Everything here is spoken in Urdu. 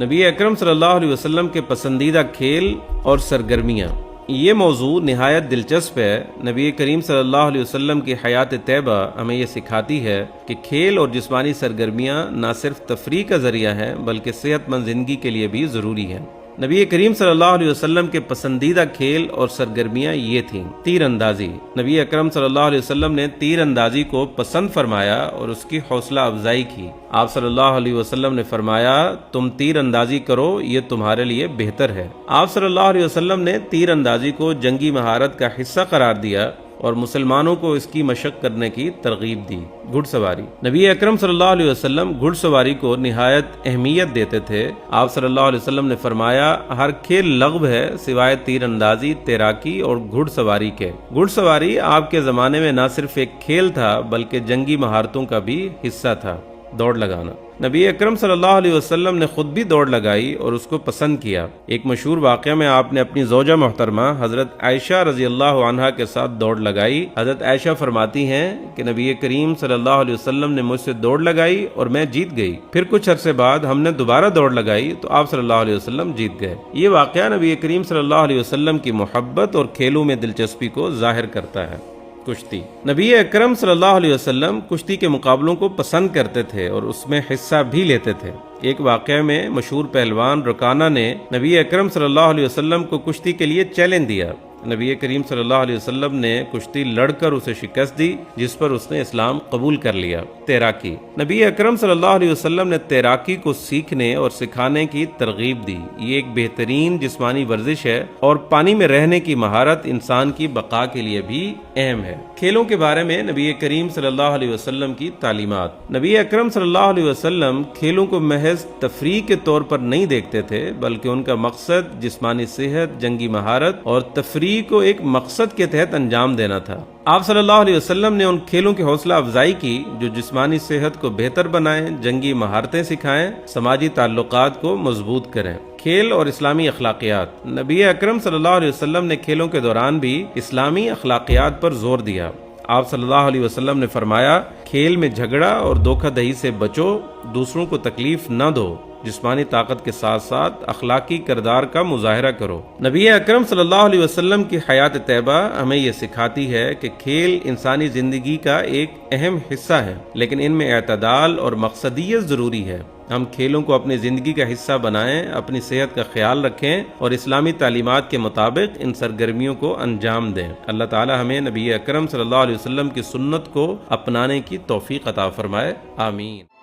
نبی اکرم صلی اللہ علیہ وسلم کے پسندیدہ کھیل اور سرگرمیاں۔ یہ موضوع نہایت دلچسپ ہے۔ نبی کریم صلی اللہ علیہ وسلم کی حیات طیبہ ہمیں یہ سکھاتی ہے کہ کھیل اور جسمانی سرگرمیاں نہ صرف تفریح کا ذریعہ ہیں، بلکہ صحت مند زندگی کے لیے بھی ضروری ہیں۔ نبی کریم صلی اللہ علیہ وسلم کے پسندیدہ کھیل اور سرگرمیاں یہ تھیں۔ تیر اندازی۔ نبی اکرم صلی اللہ علیہ وسلم نے تیر اندازی کو پسند فرمایا اور اس کی حوصلہ افزائی کی۔ آپ صلی اللہ علیہ وسلم نے فرمایا، تم تیر اندازی کرو، یہ تمہارے لیے بہتر ہے۔ آپ صلی اللہ علیہ وسلم نے تیر اندازی کو جنگی مہارت کا حصہ قرار دیا اور مسلمانوں کو اس کی مشق کرنے کی ترغیب دی۔ گھڑ سواری نبی اکرم صلی اللہ علیہ وسلم گھڑ سواری کو نہایت اہمیت دیتے تھے۔ آپ صلی اللہ علیہ وسلم نے فرمایا، ہر کھیل لغو ہے سوائے تیر اندازی، تیراکی اور گھڑ سواری کے۔ گھڑ سواری آپ کے زمانے میں نہ صرف ایک کھیل تھا، بلکہ جنگی مہارتوں کا بھی حصہ تھا۔ دوڑ لگانا۔ نبی اکرم صلی اللہ علیہ وسلم نے خود بھی دوڑ لگائی اور اس کو پسند کیا۔ ایک مشہور واقعہ میں آپ نے اپنی زوجہ محترمہ حضرت عائشہ رضی اللہ عنہ کے ساتھ دوڑ لگائی۔ حضرت عائشہ فرماتی ہیں کہ نبی کریم صلی اللہ علیہ وسلم نے مجھ سے دوڑ لگائی اور میں جیت گئی۔ پھر کچھ عرصے بعد ہم نے دوبارہ دوڑ لگائی تو آپ صلی اللہ علیہ وسلم جیت گئے۔ یہ واقعہ نبی کریم صلی اللہ علیہ وسلم کی محبت اور کھیلوں میں دلچسپی کو ظاہر کرتا ہے۔ کشتی۔ نبی اکرم صلی اللہ علیہ وسلم کشتی کے مقابلوں کو پسند کرتے تھے اور اس میں حصہ بھی لیتے تھے۔ ایک واقعہ میں مشہور پہلوان رکانہ نے نبی اکرم صلی اللہ علیہ وسلم کو کشتی کے لیے چیلنج دیا۔ نبی کریم صلی اللہ علیہ وسلم نے کشتی لڑ کر اسے شکست دی، جس پر اس نے اسلام قبول کر لیا۔ تیراکی۔ نبی اکرم صلی اللہ علیہ وسلم نے تیراکی کو سیکھنے اور سکھانے کی ترغیب دی۔ یہ ایک بہترین جسمانی ورزش ہے اور پانی میں رہنے کی مہارت انسان کی بقا کے لیے بھی اہم ہے۔ کھیلوں کے بارے میں نبی کریم صلی اللہ علیہ وسلم کی تعلیمات۔ نبی اکرم صلی اللہ علیہ وسلم کھیلوں کو محض محض تفریح کے طور پر نہیں دیکھتے تھے، بلکہ ان کا مقصد جسمانی صحت، جنگی مہارت اور تفریح کو ایک مقصد کے تحت انجام دینا تھا۔ آپ صلی اللہ علیہ وسلم نے ان کھیلوں کی حوصلہ افزائی کی جو جسمانی صحت کو بہتر بنائیں، جنگی مہارتیں سکھائیں، سماجی تعلقات کو مضبوط کریں۔ کھیل اور اسلامی اخلاقیات۔ نبی اکرم صلی اللہ علیہ وسلم نے کھیلوں کے دوران بھی اسلامی اخلاقیات پر زور دیا۔ آپ صلی اللہ علیہ وسلم نے فرمایا، کھیل میں جھگڑا اور دھوکہ دہی سے بچو، دوسروں کو تکلیف نہ دو، جسمانی طاقت کے ساتھ ساتھ اخلاقی کردار کا مظاہرہ کرو۔ نبی اکرم صلی اللہ علیہ وسلم کی حیات طیبہ ہمیں یہ سکھاتی ہے کہ کھیل انسانی زندگی کا ایک اہم حصہ ہے، لیکن ان میں اعتدال اور مقصدیت ضروری ہے۔ ہم کھیلوں کو اپنی زندگی کا حصہ بنائیں، اپنی صحت کا خیال رکھیں اور اسلامی تعلیمات کے مطابق ان سرگرمیوں کو انجام دیں۔ اللہ تعالی ہمیں نبی اکرم صلی اللہ علیہ وسلم کی سنت کو اپنانے کی توفیق عطا فرمائے۔ آمین۔